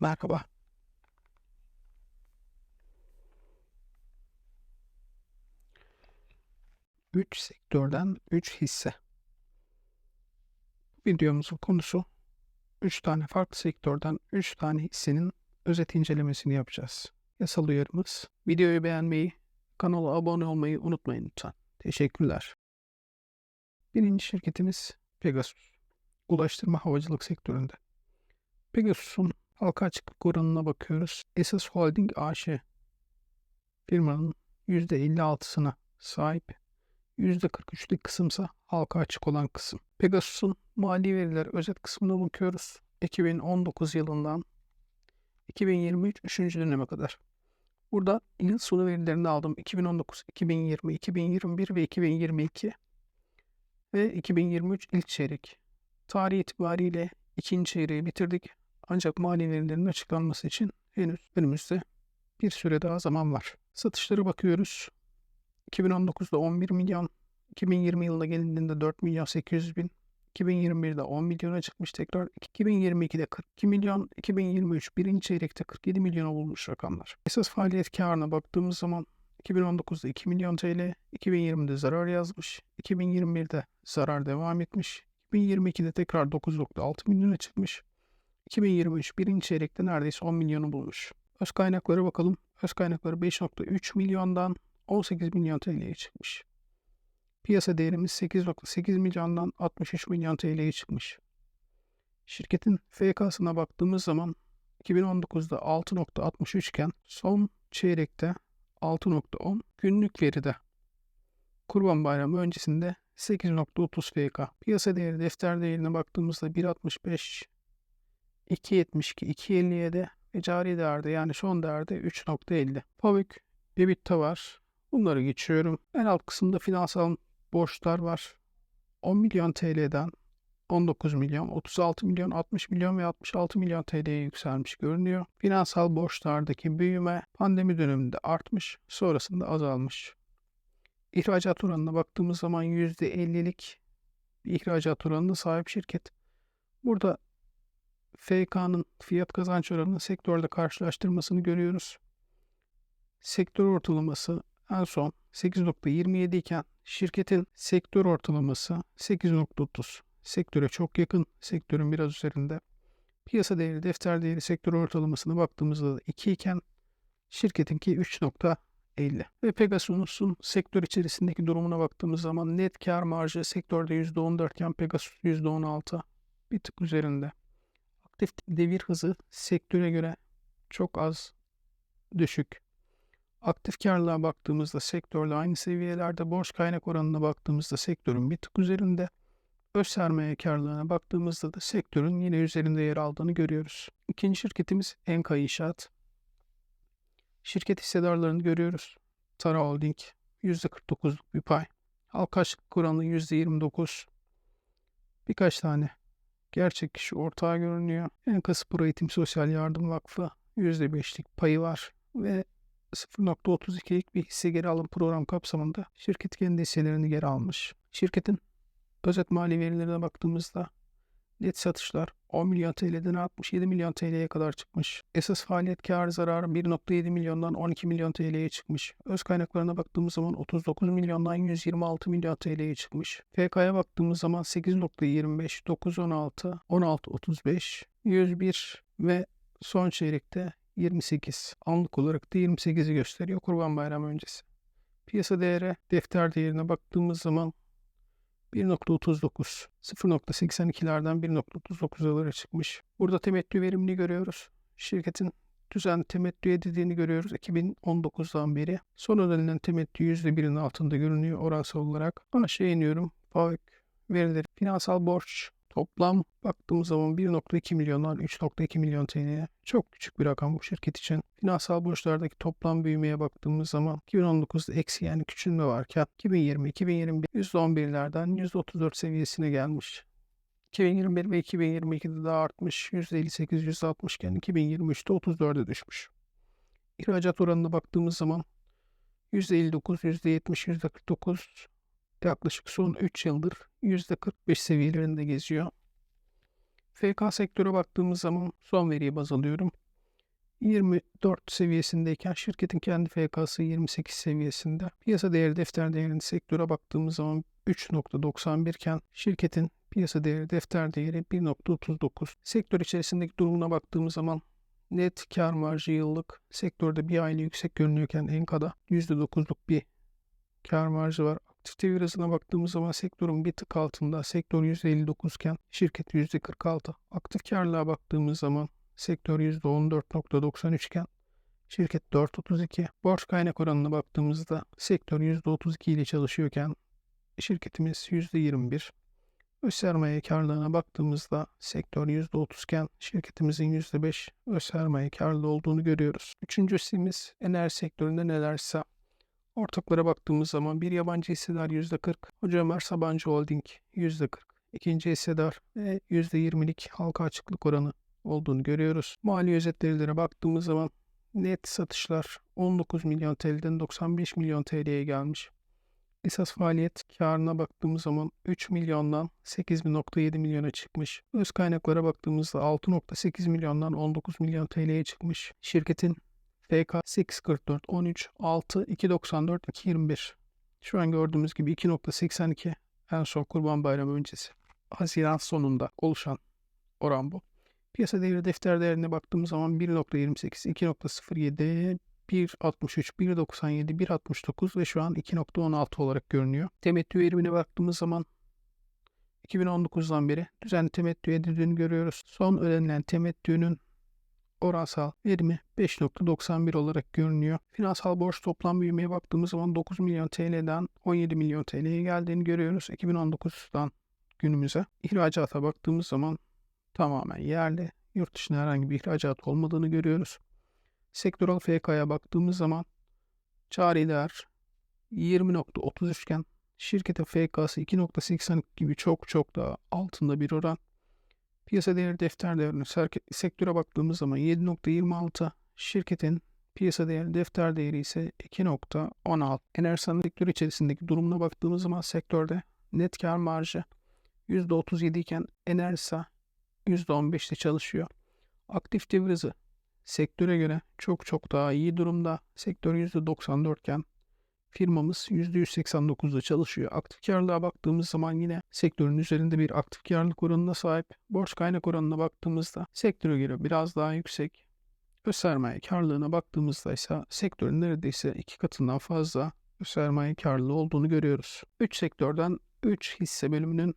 Merhaba. Üç sektörden 3 hisse. Videomuzun konusu 3 tane farklı sektörden 3 tane hissenin özet incelemesini yapacağız. Yasal uyarımız. Videoyu beğenmeyi, kanala abone olmayı unutmayın lütfen. Teşekkürler. Birinci şirketimiz Pegasus. Ulaştırma havacılık sektöründe. Pegasus'un halka açıklık oranına bakıyoruz. Esas Holding AŞ firmanın %56'sına sahip. %43'lük kısımsa halka açık olan kısım. Pegasus'un mali veriler özet kısmına bakıyoruz. 2019 yılından 2023 3. döneme kadar. Burada yıl sonu verilerini aldım. 2019, 2020, 2021 ve 2022 ve 2023 ilk çeyrek. Tarih itibariyle ikinci çeyreği bitirdik. Ancak mali verilerin açıklanması için henüz önümüzde bir süre daha zaman var. Satışlara bakıyoruz. 2019'da 11 milyon, 2020 yılına gelindiğinde 4 milyon 800 bin, 2021'de 10 milyona çıkmış tekrar, 2022'de 42 milyon, 2023 birinci çeyrekte 47 milyona bulmuş rakamlar. Esas faaliyet karına baktığımız zaman 2019'da 2 milyon TL, 2020'de zarar yazmış, 2021'de zarar devam etmiş, 2022'de tekrar 9.6 milyona çıkmış, 2023 birinci çeyrekte neredeyse 10 milyonu bulmuş. Öz kaynaklara bakalım. Öz kaynakları 5.3 milyondan 18 milyon TL'ye çıkmış. Piyasa değerimiz 8.8 milyondan 63 milyon TL'ye çıkmış. Şirketin FK'sına baktığımız zaman 2019'da 6.63 iken son çeyrekte 6.10 günlük veride Kurban Bayramı öncesinde 8.30 FK. Piyasa değeri defter değerine baktığımızda 1.65 2.72 2.57 ve cari değerde yani son değerde 3.50. Pavük, EBITDA var. Bunları geçiyorum. En alt kısımda finansal borçlar var. 10 milyon TL'den 19 milyon, 36 milyon, 60 milyon ve 66 milyon TL'ye yükselmiş görünüyor. Finansal borçlardaki büyüme pandemi döneminde artmış, sonrasında azalmış. İhracat oranına baktığımız zaman %50'lik bir ihracat oranına sahip şirket. Burada FK'nın fiyat kazanç oranını sektörde karşılaştırmasını görüyoruz. Sektör ortalaması en son 8.27 iken şirketin sektör ortalaması 8.30. Sektöre çok yakın, sektörün biraz üzerinde. Piyasa değeri, defter değeri sektör ortalamasına baktığımızda da 2 iken şirketinki 3.50. Ve Pegasus'un sektör içerisindeki durumuna baktığımız zaman net kar marjı sektörde %14 iken Pegasus %16 bir tık üzerinde. Aktif devir hızı sektöre göre çok az düşük. Aktif karlılığa baktığımızda sektörle aynı seviyelerde, borç kaynak oranına baktığımızda sektörün bir tık üzerinde, öz sermaye karlılığına baktığımızda da sektörün yine üzerinde yer aldığını görüyoruz. İkinci şirketimiz Enka İnşaat. Şirket hissedarlarını görüyoruz. Tara Holding %49'luk bir pay. Halka açıklık oranı %29. Birkaç tane gerçek kişi ortağı görünüyor. Enka Spor Eğitim Sosyal Yardım Vakfı %5'lik payı var ve 0.32'lik bir hisse geri alım program kapsamında şirket kendi hisselerini geri almış. Şirketin özet mali verilerine baktığımızda net satışlar 10 milyon TL'den 67 milyon TL'ye kadar çıkmış. Esas faaliyet kar zararı 1.7 milyondan 12 milyon TL'ye çıkmış. Öz kaynaklarına baktığımız zaman 39 milyondan 126 milyon TL'ye çıkmış. FK'ya baktığımız zaman 8.25, 9.16, 16.35, 101 ve son çeyrekte 28. Anlık olarak da 28'i gösteriyor Kurban Bayramı öncesi. Piyasa değeri defter değerine baktığımız zaman 1.39, 0.82'lerden 1.39'lara çıkmış. Burada temettü verimini görüyoruz. Şirketin düzenli temettü edildiğini görüyoruz 2019'dan beri. Son ödenilen temettü %1'in altında görünüyor oransal olarak. Aşağı iniyorum. FAVÖK verileri. Finansal borç Toplam baktığımız zaman 1.2 milyondan 3.2 milyon TL'ye çok küçük bir rakam bu şirket için. Finansal borçlardaki toplam büyümeye baktığımız zaman 2019'da eksi yani küçülme varken 2020, 2021 %11'lerden %34 seviyesine gelmiş. 2021 ve 2022'de daha artmış. %58, %60 iken 2023'te 34'e düşmüş. İhracat oranına baktığımız zaman %59, %70, %49 yaklaşık son 3 yıldır %45 seviyelerinde geziyor. FK sektöre baktığımız zaman son veriyi baz alıyorum. 24 seviyesindeyken şirketin kendi FK'sı 28 seviyesinde. Piyasa değeri defter değerinin sektöre baktığımız zaman 3.91 iken şirketin piyasa değeri defter değeri 1.39. Sektör içerisindeki durumuna baktığımız zaman net kar marjı yıllık sektörde bir aylık yüksek görünüyorken Enka'da %9'luk bir kar marjı var. Aktif devir baktığımız zaman sektörün bir tık altında. Sektör %59 iken şirket %46. Aktif karlılığa baktığımız zaman sektör %14.93 iken şirket 4.32. Borç kaynak oranına baktığımızda sektör %32 ile çalışıyorken şirketimiz %21. Öz sermaye karlılığına baktığımızda sektör %30 iken şirketimizin %5 öz sermaye karlı olduğunu görüyoruz. Üçüncü hissemiz enerji sektöründe nelerse Ortaklara baktığımız zaman bir yabancı hissedar %40, Hoca Ömer Sabancı Holding %40, ikinci hissedar ve %20'lik halka açıklık oranı olduğunu görüyoruz. Mali özetlerilere baktığımız zaman net satışlar 19 milyon TL'den 95 milyon TL'ye gelmiş. Esas faaliyet karına baktığımız zaman 3 milyondan 8.7 milyona çıkmış. Öz kaynaklara baktığımızda 6.8 milyondan 19 milyon TL'ye çıkmış. Şirketin FK 844 13 6 294 221. Şu an gördüğümüz gibi 2.82 en son Kurban Bayramı öncesi. Haziran sonunda oluşan oran bu. Piyasa değeri defter değerine baktığımız zaman 1.28, 2.07, 1.63, 1.97, 1.69 ve şu an 2.16 olarak görünüyor. Temettü erimine baktığımız zaman 2019'dan beri düzenli temettü edildiğini görüyoruz. Son ödenilen temettünün oransal verimi 5.91 olarak görünüyor. Finansal borç toplam büyümeye baktığımız zaman 9 milyon TL'den 17 milyon TL'ye geldiğini görüyoruz 2019'dan günümüze. İhracata baktığımız zaman tamamen yerli. Yurt dışına herhangi bir ihracat olmadığını görüyoruz. Sektörel FK'ya baktığımız zaman cari değer 20.33 iken şirketin FK'sı 2.80 gibi çok çok daha altında bir oran. Piyasa değeri defter değerine sektöre baktığımız zaman 7.26 şirketin piyasa değeri defter değeri ise 2.16. Enerji sanayi sektörü içerisindeki durumuna baktığımız zaman sektörde net kar marjı %37 iken Enerjisa %15'te çalışıyor. Aktif devir hızı sektöre göre çok çok daha iyi durumda. Sektör %94 iken firmamız %189'da çalışıyor. Aktif karlılığa baktığımız zaman yine sektörün üzerinde bir aktif karlılık oranına sahip. Borç kaynak oranına baktığımızda sektöre göre biraz daha yüksek. Öz sermaye karlılığına baktığımızda ise sektörün neredeyse iki katından fazla öz sermaye karlılığı olduğunu görüyoruz. 3 sektörden 3 hisse bölümünün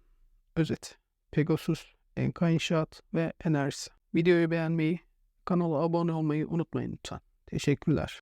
özeti. Pegasus, Enka İnşaat ve Enerjisi. Videoyu beğenmeyi, kanala abone olmayı unutmayın lütfen. Teşekkürler.